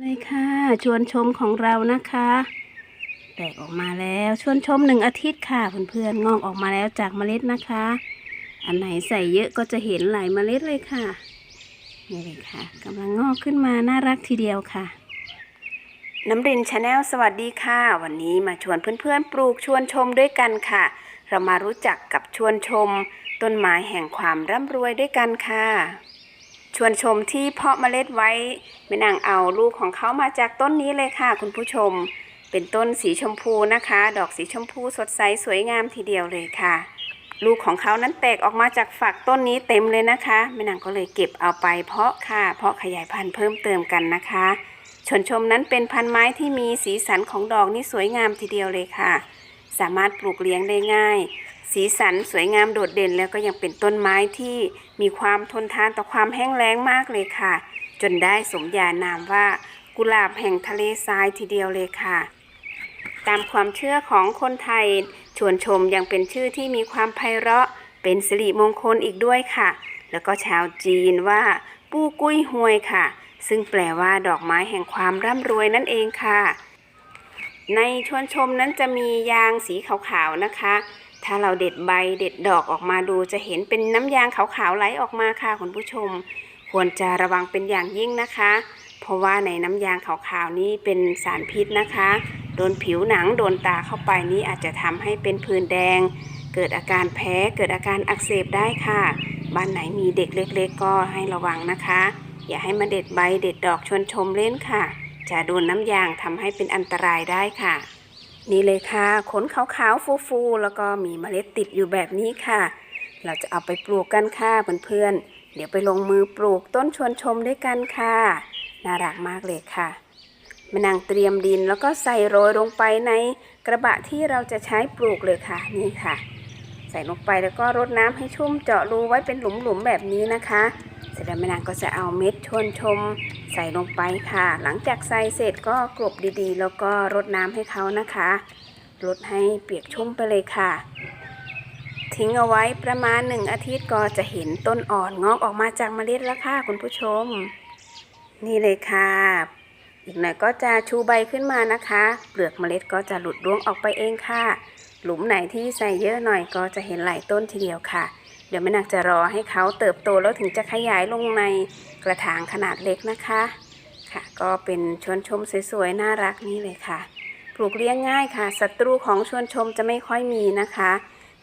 เลยค่ะชวนชมของเรานะคะ แตกออกมาแล้วชวนชมหนึ่งอาทิตย์ค่ะเพื่อนๆงอกออกมาแล้วจากเมล็ดนะคะ อันไหนใส่เยอะก็จะเห็นหลายเมล็ดเลยค่ะนี่เลยค่ะกำลังงอกขึ้นมาน่ารักทีเดียวค่ะน้ำรินชาแนลสวัสดีค่ะ วันนี้มาชวนเพื่อนๆ ปลูกชวนชมด้วยกันค่ะ เรามารู้จักกับชวนชม ต้นไม้แห่งความร่ำรวยด้วยกันค่ะ ชวนชมที่เพาะเมล็ดไว้แม่นางเอาลูกของเขามาจากต้นนี้เลยค่ะ คุณผู้ชม เป็นต้นสีชมพูนะคะ ดอกสีชมพูสดใสสวยงามทีเดียวเลยค่ะ ลูกของเขานั้นแตกออกมาจากฝักต้นนี้เต็มเลยนะคะแม่นางก็เลยเก็บเอาไปเพาะค่ะ เพาะขยายพันธุ์เพิ่มเติมกันนะคะ ชวนชมนั้นเป็นพันไม้ที่มีสีสันของดอกนี่สวยงามทีเดียวเลยค่ะ สามารถปลูกเลี้ยงได้ง่าย สีสันสวยงามโดดเด่นแล้วก็ยังเป็นต้นไม้ที่มีความทนทานต่อความแห้งแล้งมากเลยค่ะ จนได้สมญานามว่ากุหลาบแห่งทะเลทรายทีเดียวเลยค่ะ ตามความเชื่อของคนไทย ชวนชมยังเป็นชื่อที่มีความไพเราะ เป็นสิริมงคลอีกด้วยค่ะ แล้วก็ชาวจีนว่า ปู้กุ้ยฮวยค่ะ ซึ่งแปลว่าดอกไม้แห่งความร่ำรวยนั่นเองค่ะ ในชวนชมนั้นจะมียางสีขาวๆนะคะ ถ้าเราเด็ดใบเด็ดดอกออกมาดูจะเห็นเป็นน้ำยางขาวๆไหลออกมาค่ะคุณผู้ชม ควรจะระวังเป็นอย่างยิ่งนะคะ เพราะว่าในน้ำยางขาวๆนี้เป็นสารพิษนะคะ โดนผิวหนังโดนตาเข้าไปนี้อาจจะทำให้เป็นผื่นแดง เกิดอาการแพ้เกิดอาการอักเสบได้ค่ะ บ้านไหนมีเด็กเล็ก ๆ ก็ให้ระวังนะคะ อย่าให้มาเด็ดใบเด็ดดอกชวนชมเล่นค่ะ จะโดนน้ำยางทำให้เป็นอันตรายได้ค่ะ นี่เลยค่ะขนขาวๆฟูๆแล้วก็มีเมล็ดติดอยู่แบบนี้ค่ะ เราจะเอาไปปลูกกันค่ะเพื่อนๆเดี๋ยวไปลงมือปลูกต้นชวนชมด้วยกันค่ะ น่ารักมากเลยค่ะมานางเตรียมดินแล้วก็ใส่โรยลงไปในกระบะที่เราจะใช้ปลูกเลยค่ะนี่ค่ะ ใส่ลงไปแล้วก็รดน้ำให้ชุ่มเจาะรูไว้เป็นหลุมๆแบบนี้นะคะ เสร็จแล้วแม่นางก็จะเอาเม็ดชวนชมใส่ลงไปค่ะ หลังจากใส่เสร็จก็กลบดีๆ แล้วก็รดน้ำให้เขานะคะรดให้เปียกชุ่มไปเลยค่ะ ทิ้งเอาไว้ประมาณหนึ่งอาทิตย์ก็จะเห็นต้นอ่อนงอกออกมาจากเมล็ดแล้วค่ะคุณผู้ชม นี่เลยค่ะอีกหน่อยก็จะชูใบขึ้นมานะคะ เปลือกเมล็ดก็จะหลุดร่วงออกไปเองค่ะ หลุมไหนที่ใส่เยอะหน่อยก็จะเห็นหลายต้นทีเดียวค่ะ ดี๋ยวแม่นักจะรอให้เขาเติบโตแล้วถึงจะขยายลงในกระถางขนาดเล็กนะคะ ค่ะ ก็เป็นชวนชมสวยๆน่ารักนี่เลยค่ะ ปลูกเลี้ยงง่ายค่ะ ศัตรูของชวนชมจะไม่ค่อยมีนะคะ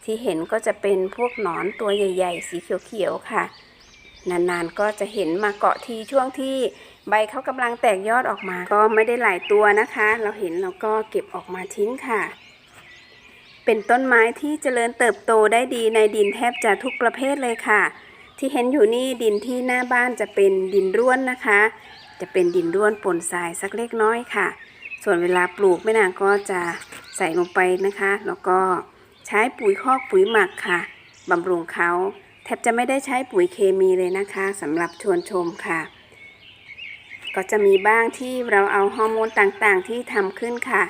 ที่เห็นก็จะเป็นพวกหนอนตัวใหญ่ ๆ สีเขียวๆค่ะ นานๆก็จะเห็นมาเกาะทีช่วงที่ใบเขากำลังแตกยอดออกมา ก็ไม่ได้หลายตัวนะคะ เราเห็นเราก็เก็บออกมาทิ้งค่ะ เป็นต้นไม้ที่เจริญเติบโตได้ดีในดินแทบจะทุกประเภทเลยค่ะ ที่เห็นอยู่นี่ดินที่หน้าบ้านจะเป็นดินร่วนนะคะ จะเป็นดินร่วนปนทรายสักเล็กน้อยค่ะ ส่วนเวลาปลูกแม่นางก็จะใส่ลงไปนะคะ แล้วก็ใช้ปุ๋ยคอกปุ๋ยหมักค่ะบำรุงเขาแทบจะไม่ได้ใช้ปุ๋ยเคมีเลยนะคะสำหรับชวนชมค่ะ ก็จะมีบ้างที่เราเอาฮอร์โมนต่างๆ ที่ทำขึ้นค่ะ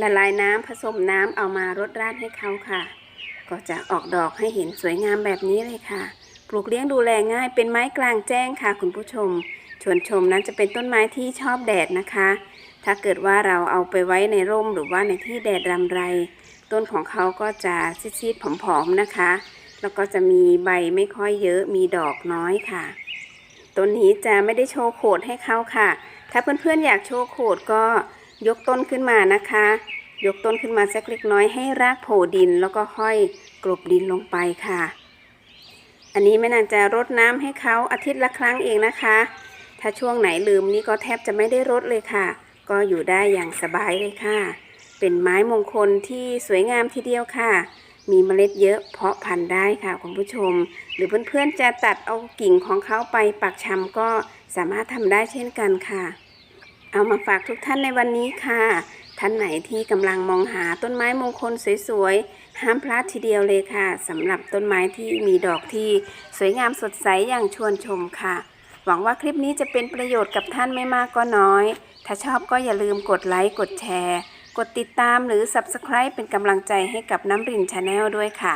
ละลายน้ำผสมน้ำเอามารดราดให้เขาค่ะ ก็จะออกดอกให้เห็นสวยงามแบบนี้เลยค่ะ ปลูกเลี้ยงดูแลง่ายเป็นไม้กลางแจ้งค่ะ คุณผู้ชม ชวนชมนั้นจะเป็นต้นไม้ที่ชอบแดดนะคะ ถ้าเกิดว่าเราเอาไปไว้ในร่มหรือว่าในที่แดดรำไร ต้นของเขาก็จะซีดๆผอมๆนะคะ แล้วก็จะมีใบไม่ค่อยเยอะมีดอกน้อยค่ะต้นนี้จะไม่ได้โชว์โขดให้เขาค่ะ ถ้าเพื่อนๆอยากโชว์โขดก็ ยกต้นขึ้นมานะคะ ยกต้นขึ้นมาสักเล็กน้อยให้รากโผล่ดินแล้วก็ค่อยกลบดินลงไปค่ะ อันนี้แม่นางจะรดน้ำให้เขาอาทิตย์ละครั้งเองนะคะ ถ้าช่วงไหนลืมนี่ก็แทบจะไม่ได้รดเลยค่ะ ก็อยู่ได้อย่างสบายเลยค่ะ เป็นไม้มงคลที่สวยงามทีเดียวค่ะ มีเมล็ดเยอะเพาะพันธุ์ได้ค่ะคุณผู้ชม หรือเพื่อนๆจะตัดเอากิ่งของเขาไปปักชำก็สามารถทำได้เช่นกันค่ะ เอามาฝากทุกท่านในวันนี้ค่ะ ท่านไหนที่กำลังมองหาต้นไม้มงคลสวยๆ ห้ามพลาดทีเดียวเลยค่ะสำหรับต้นไม้ที่มีดอกที่สวยงามสดใสอย่างชวนชมค่ะ หวังว่าคลิปนี้จะเป็นประโยชน์กับท่านไม่มากก็น้อย ถ้าชอบก็อย่าลืมกดไลค์กดแชร์ กดติดตามหรือ Subscribe เป็นกำลังใจให้กับน้ำรินชาแนลด้วยค่ะ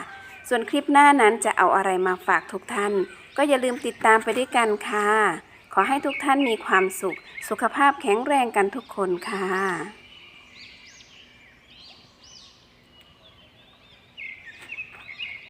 ส่วนคลิปหน้านั้นจะเอาอะไรมาฝากทุกท่าน ก็อย่าลืมติดตามไปด้วยกันค่ะ ขอให้ทุกท่านมีความสุข สุขภาพแข็งแรงกันทุกคนค่ะ